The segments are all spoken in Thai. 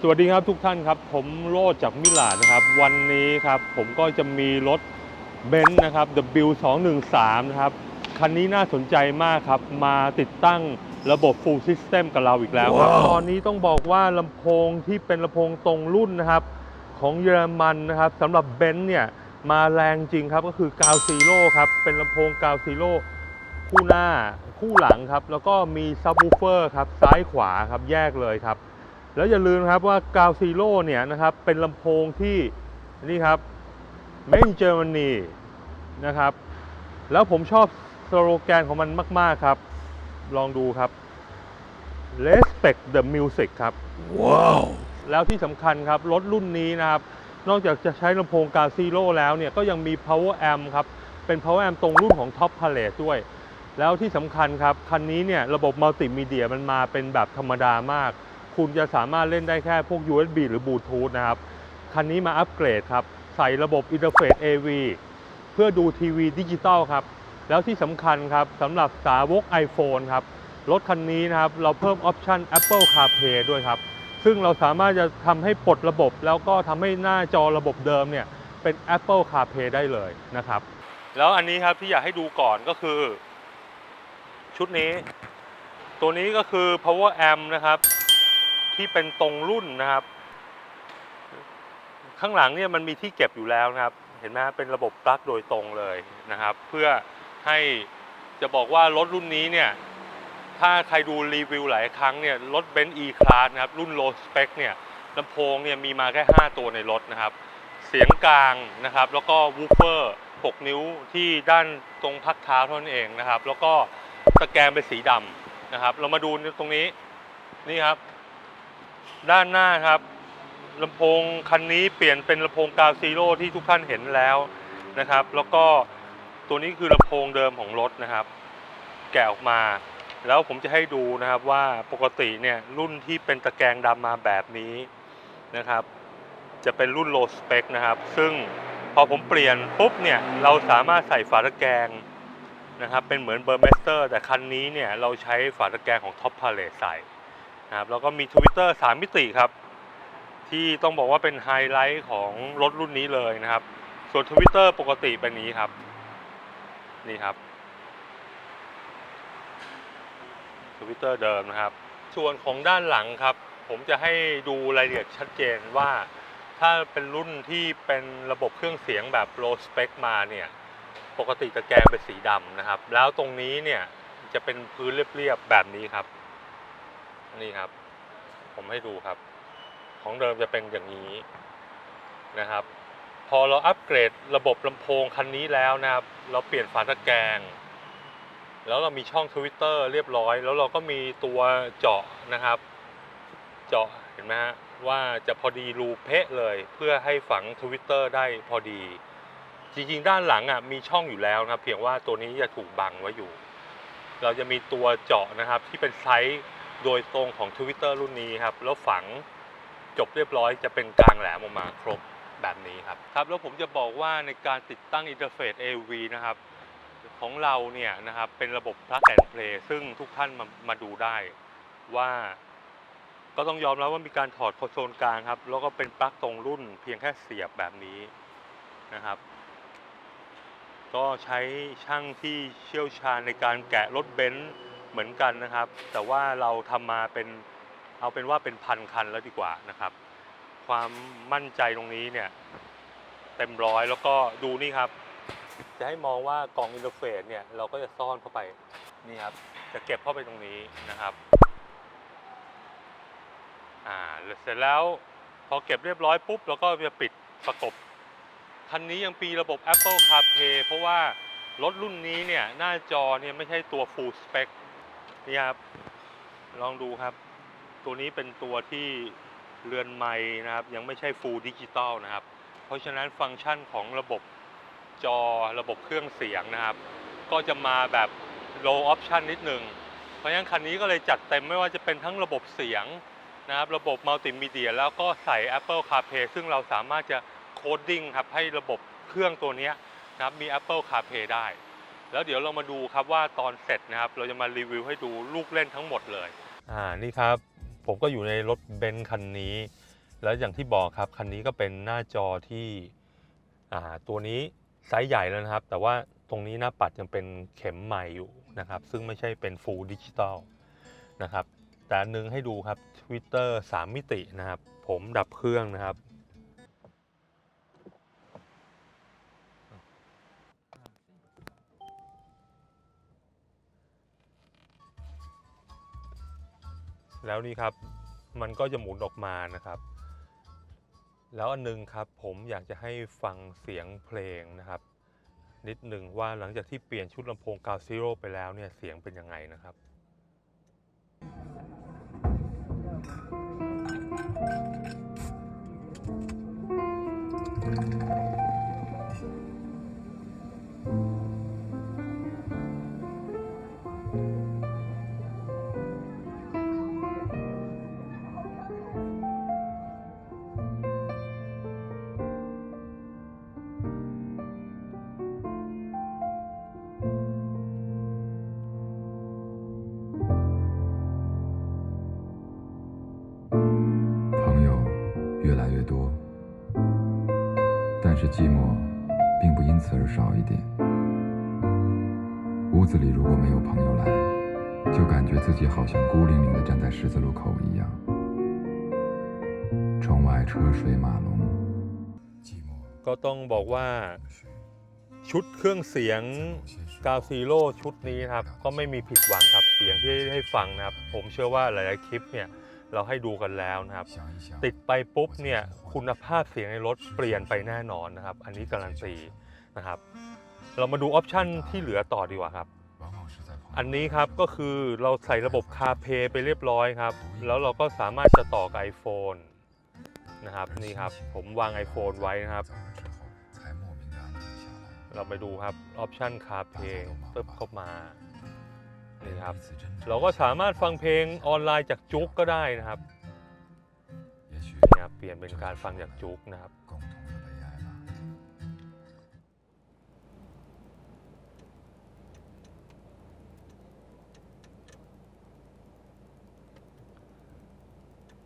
สวัสดีครับทุกท่านครับ ผมโรดจากมิลานนะครับ วันนี้ครับผมก็จะมีรถเบนซ์นะครับ W213 นะครับ คันนี้น่าสนใจมากครับ มาติดตั้งระบบ Full System กับเราอีกแล้วครับว้าวตอนนี้ต้องบอกว่าลำโพงที่เป็นลำโพงตรงรุ่นนะครับ ของเยอรมันนะครับสำหรับเบนซ์เนี่ย มาแรงจริงครับ ก็คือกาวซีโร่ครับ เป็นลำโพงกาวซีโร่คู่หน้าคู่หลังครับ แล้วก็มีซับวูเฟอร์ครับซ้ายขวาครับแยกเลยครับ แล้วอย่าลืมนะครับว่ากาวซีโร่เนี่ยนะครับเป็นลำโพงที่นี่ครับ Made in Germany นะครับ แล้วผมชอบสโลแกนของมันมาก ๆ ครับ ลองดูครับ Respect the music ครับ ว้าว แล้วที่สำคัญครับ รถรุ่นนี้นะครับ นอกจากจะใช้ลำโพงกาซีโร่แล้วเนี่ย ก็ยังมี power amp ครับ เป็น power amp ตรงรุ่นของ Top Palette ด้วย แล้วที่สำคัญครับ คันนี้เนี่ย ระบบมัลติมีเดียมันมาเป็นแบบธรรมดามาก คุณจะสามารถเล่นได้แค่พวก USB หรือบลูทูธนะครับ คันนี้มาอัปเกรดครับ ใส่ระบบอินเทอร์เฟซ AV เพื่อดูทีวีดิจิตอลครับ แล้วที่สำคัญครับสำหรับสาวก iPhone ครับ รถคันนี้นะครับ เราเพิ่มออปชัน Apple CarPlay ด้วยครับ ซึ่งเราสามารถจะทำให้ปลดระบบ แล้วก็ทำให้หน้าจอระบบเดิมเนี่ยเป็น Apple CarPlay ได้เลยนะครับ แล้วอันนี้ครับที่อยากให้ดูก่อนก็คือ ชุดนี้ ตัวนี้ก็คือ power amp นะครับ ที่เป็นตรงรุ่นนะครับ ข้างหลังเนี่ยมันมีที่เก็บอยู่แล้วนะครับ เห็นไหมเป็นระบบปลั๊กโดยตรงเลยนะครับ เพื่อให้จะบอกว่ารถรุ่นนี้เนี่ยถ้าใครดูรีวิวหลายครั้งเนี่ยรถเบนซ์ E-Class นะครับ รุ่น low spec เนี่ยลำโพงเนี่ยมีมาแค่ 5 ตัวในรถนะครับ เสียงกลางนะครับ แล้วก็วูฟเฟอร์ 6 นิ้วที่ด้านตรงพักเท้าเท่านั้นเองนะครับ แล้วก็ตะแกรงเป็นสีดำนะครับ เรามาดูตรงนี้นี่ครับ ด้านหน้าครับลำโพงคันนี้เปลี่ยนเป็นลำโพงกาวซีโร่ที่ทุกท่านเห็นแล้วนะครับ แล้วก็ตัวนี้คือลำโพงเดิมของรถนะครับ แกะออกมา แล้วผมจะให้ดูนะครับว่าปกติเนี่ยรุ่นที่เป็นตะแกรงดำมาแบบนี้นะครับ จะเป็นรุ่น low spec นะครับ ซึ่งพอผมเปลี่ยนปุ๊บเนี่ยเราสามารถใส่ฝาตะแกรงนะครับ เป็นเหมือนเบอร์เมสเตอร์ แต่คันนี้เนี่ยเราใช้ฝาตะแกรงของ Top Palette ใส่ นะครับแล้วก็มี Twitter 3 มิติครับ ที่ต้องบอกว่าเป็นไฮไลท์ของรถรุ่นนี้เลยนะครับ ส่วน Twitter ปกติเป็นนี้ครับ นี่ครับทวิตเตอร์เดิมนะครับ ส่วนของด้านหลังครับ ผมจะให้ดูรายละเอียดชัดเจนว่าถ้าเป็นรุ่นที่เป็นระบบเครื่องเสียงแบบ low spec มาเนี่ยปกติตะแกรงเป็นสีดำนะครับ แล้วตรงนี้เนี่ยจะเป็นพื้นเรียบๆแบบนี้ครับ นี่ครับ ผมให้ดูครับ ของเดิมจะเป็นอย่างนี้นะครับ พอเราอัปเกรดระบบลำโพงคันนี้แล้วนะครับ เราเปลี่ยนฝาตะแกรงแล้วเรามีช่อง Twitter เรียบร้อย แล้วเราก็มีตัวเจาะนะครับ เจาะเห็นไหมฮะว่าจะพอดีรูเป๊ะเลย เพื่อให้ฝัง Twitter ได้พอดี จริงๆ ด้านหลังอะมีช่องอยู่แล้วนะครับ เพียงว่าตัวนี้จะถูกบังไว้อยู่ เราจะมีตัวเจาะนะครับที่เป็นไซส์ โดยตรงของ Twitter รุ่นนี้ครับ แล้วฝังจบเรียบร้อยจะเป็นกลางแหลมออกมาครบแบบนี้ครับครับแล้วผมจะบอกว่าในการติดตั้งอินเทอร์เฟซ AV นะครับ ของเราเนี่ยนะครับเป็นระบบ plug and play ซึ่งทุกท่านมามาดูได้ว่าก็ต้องยอมรับว่ามีการถอดคอนโซลกลางครับ แล้วก็เป็นปลั๊กตรงรุ่นเพียงแค่เสียบแบบนี้นะครับ ก็ใช้ช่างที่เชี่ยวชาญในการแกะรถเบนซ์ เหมือนกันนะครับ แต่ว่าเราทำมาเป็นเอาเป็นว่าเป็นพันคันแล้วดีกว่านะครับ ความมั่นใจตรงนี้เนี่ยเต็มร้อยแล้วก็ดูนี่ครับ จะให้มองว่ากล่องอินเทอร์เฟซเนี่ยเราก็จะซ่อนเข้าไปนี่ครับ จะเก็บเข้าไปตรงนี้นะครับอ่าเสร็จแล้วพอเก็บเรียบร้อยปุ๊บเราก็จะปิดประกบคันนี้ยังปีระบบ Apple CarPlay เพราะว่ารถรุ่นนี้เนี่ยหน้าจอเนี่ยไม่ใช่ตัว Full Spec นี่ครับ ลองดูครับ ตัวนี้เป็นตัวที่เรือนไม้นะครับ ยังไม่ใช่ Full Digital นะครับ เพราะฉะนั้นฟังก์ชันของระบบจอระบบเครื่องเสียงนะครับ ก็จะมาแบบ low option นิดหนึ่ง เพราะฉะนั้นคันนี้ก็เลยจัดเต็มไม่ว่าจะเป็นทั้งระบบเสียงนะครับ ระบบมัลติมีเดียแล้วก็ใส่ Apple CarPlay ซึ่งเราสามารถจะโคดดิ้งครับให้ระบบเครื่องตัวนี้นะครับมี Apple CarPlay ได้ แล้วเดี๋ยวเรามาดูครับว่าตอนเสร็จนะครับ เราจะมารีวิวให้ดูลูกเล่นทั้งหมดเลย อ่านี่ครับผมก็อยู่ในรถเบนซ์คันนี้ แล้วอย่างที่บอกครับคันนี้ก็เป็นหน้าจอที่อ่าตัวนี้ไซส์ใหญ่แล้วนะครับ แต่ว่าตรงนี้หน้าปัดยังเป็นเข็มใหม่อยู่นะครับ ซึ่งไม่ใช่เป็นฟูลดิจิตอลนะครับ แต่อันหนึงให้ดูครับ Twitter 3 มิตินะครับ ผมดับเครื่องนะครับ แล้วนี่ครับมันก็จะหมุนออกมานะครับ แล้วอันนึงครับผมอยากจะให้ฟังเสียงเพลงนะครับ นิดหนึ่งว่าหลังจากที่เปลี่ยนชุดลำโพงกาวซิโร่ไปแล้วเนี่ยเสียงเป็นยังไงนะครับ 少一点。屋子里如果没有朋友来，就感觉自己好像孤零零地站在十字路口一样。窗外车水马龙，寂寞 ก็ต้องบอกว่าชุดเครื่องเสียงกาวซีโร่ชุดนี้นะครับ ก็ไม่มีผิดหวังครับเสียงที่ให้ฟังนะครับ ผมเชื่อว่าหลายๆคลิปเนี่ยเราให้ดูกันแล้วนะครับ 想一想， ติดไปปุ๊บเนี่ยคุณภาพเสียงในรถเปลี่ยนไปแน่นอนนะครับ อันนี้การันตี นะครับ เรามาดูออปชันที่เหลือต่อดีกว่าครับ อันนี้ครับก็คือเราใส่ระบบคาเพไปเรียบร้อยครับ แล้วเราก็สามารถจะต่อกับ iPhone นะครับนี่ครับผมวาง iPhone ไว้นะครับ เราไปดูครับออปชันคาเพเติบเข้ามานี่ครับเราก็สามารถฟังเพลงออนไลน์จากจุกก็ได้นะครับนี่ครับเปลี่ยนเป็นการฟังจากจุกนะครับ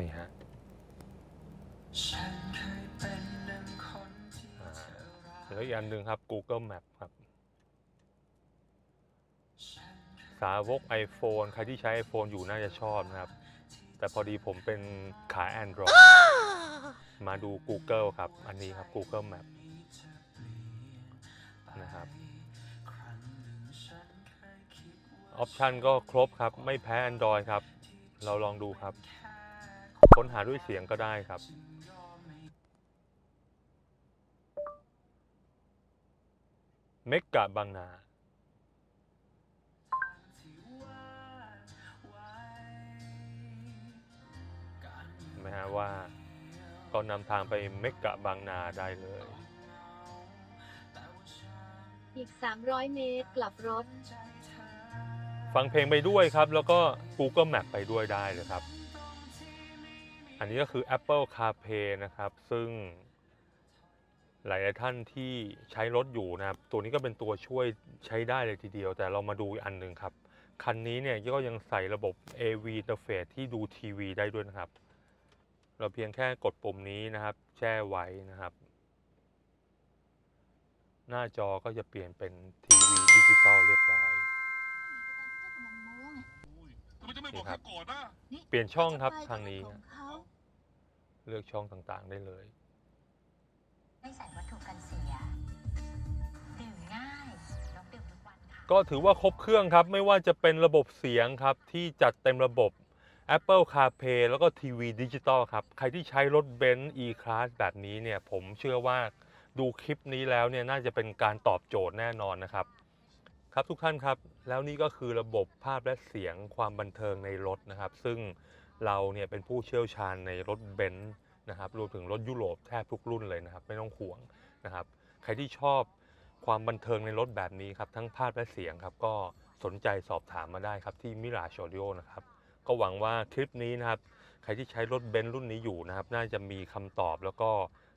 นี่ฮะฉันเคยเป็นดังคนที่อ่าเธอรักแล้วอีกอันหนึ่งครับ Google Map ครับฉันเคยสาวก iPhone ใครที่ใช้ iPhone อยู่น่าจะชอบนะครับ แต่พอดีผมเป็นขาย Android มาดู Google ครับ อันนี้ครับ Google Map นะครับครั้งหนึ่งฉันเคยคิดอว่าอปชันก็ครบครับ ไม่แพ้ Android ครับ เราลองดูครับ ค้นหาด้วยเสียงก็ได้ครับ เมกะบางนาที่ว่าไว้การเห็นไหมฮะว่า ก็นำทางไปเมกะบางนาได้เลยแต่ว่าฉันอีก 300 เมตรกลับรถใจเธอฟังเพลงไปด้วยครับ แล้วก็ Google Map ไปด้วยได้เลยครับ อันนี้ก็คือ Apple CarPlay นะครับ ซึ่งหลายๆท่านที่ใช้รถอยู่นะครับ ตัวนี้ก็เป็นตัวช่วยใช้ได้เลยทีเดียว แต่เรามาดูอีกอันหนึ่งครับ คันนี้เนี่ยก็ยังใส่ระบบ AV interface ที่ดูทีวีได้ด้วยนะครับ เราเพียงแค่กดปุ่มนี้นะครับ แช่ไว้นะครับ หน้าจอก็จะเปลี่ยนเป็นทีวีดิจิตอลเรียบร้อยทำไมจะไม่บอกให้ก่อนนะเปลี่ยนช่องครับทางนี้ของ เขาเลือกช่องต่างๆได้เลย ไม่ใส่วัตถุกันเสียดื่มง่ายน้องดื่มทุกวันค่ะ ก็ถือว่าครบเครื่องครับ ไม่ว่าจะเป็นระบบเสียงครับ ที่จัดเต็มระบบ Apple CarPlay แล้วก็ทีวีดิจิตอลครับ ใครที่ใช้รถเบนซ์ E-Class แบบนี้เนี่ย ผมเชื่อว่าดูคลิปนี้แล้วเนี่ย น่าจะเป็นการตอบโจทย์แน่นอนนะครับ ครับทุกท่านครับ แล้วนี่ก็คือระบบภาพและเสียงความบันเทิงในรถนะครับ ซึ่ง เราเนี่ยเป็นผู้เชี่ยวชาญในรถเบนซ์นะครับรวมถึงรถยุโรปแทบทุกรุ่นเลยนะครับ ไม่ต้องห่วงนะครับ ใครที่ชอบความบันเทิงในรถแบบนี้ครับ ทั้งภาพและเสียงครับ ก็สนใจสอบถามมาได้ครับที่มิราชอดิโอนะครับ ก็หวังว่าคลิปนี้นะครับ ใครที่ใช้รถเบนซ์รุ่นนี้อยู่นะครับ น่าจะมีคำตอบแล้วก็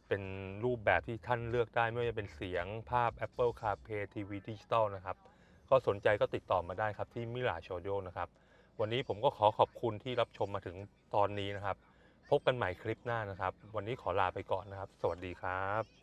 เป็นรูปแบบที่ท่านเลือกได้ ไม่ว่าจะเป็นเสียงภาพ Apple CarPlay TV Digital นะครับ ก็สนใจก็ติดต่อมาได้ครับที่มิราชอดิโอนะครับ วันนี้ผมก็ขอขอบคุณที่รับชมมาถึงตอนนี้นะครับ พบกันใหม่คลิปหน้านะครับ วันนี้ขอลาไปก่อนนะครับ สวัสดีครับ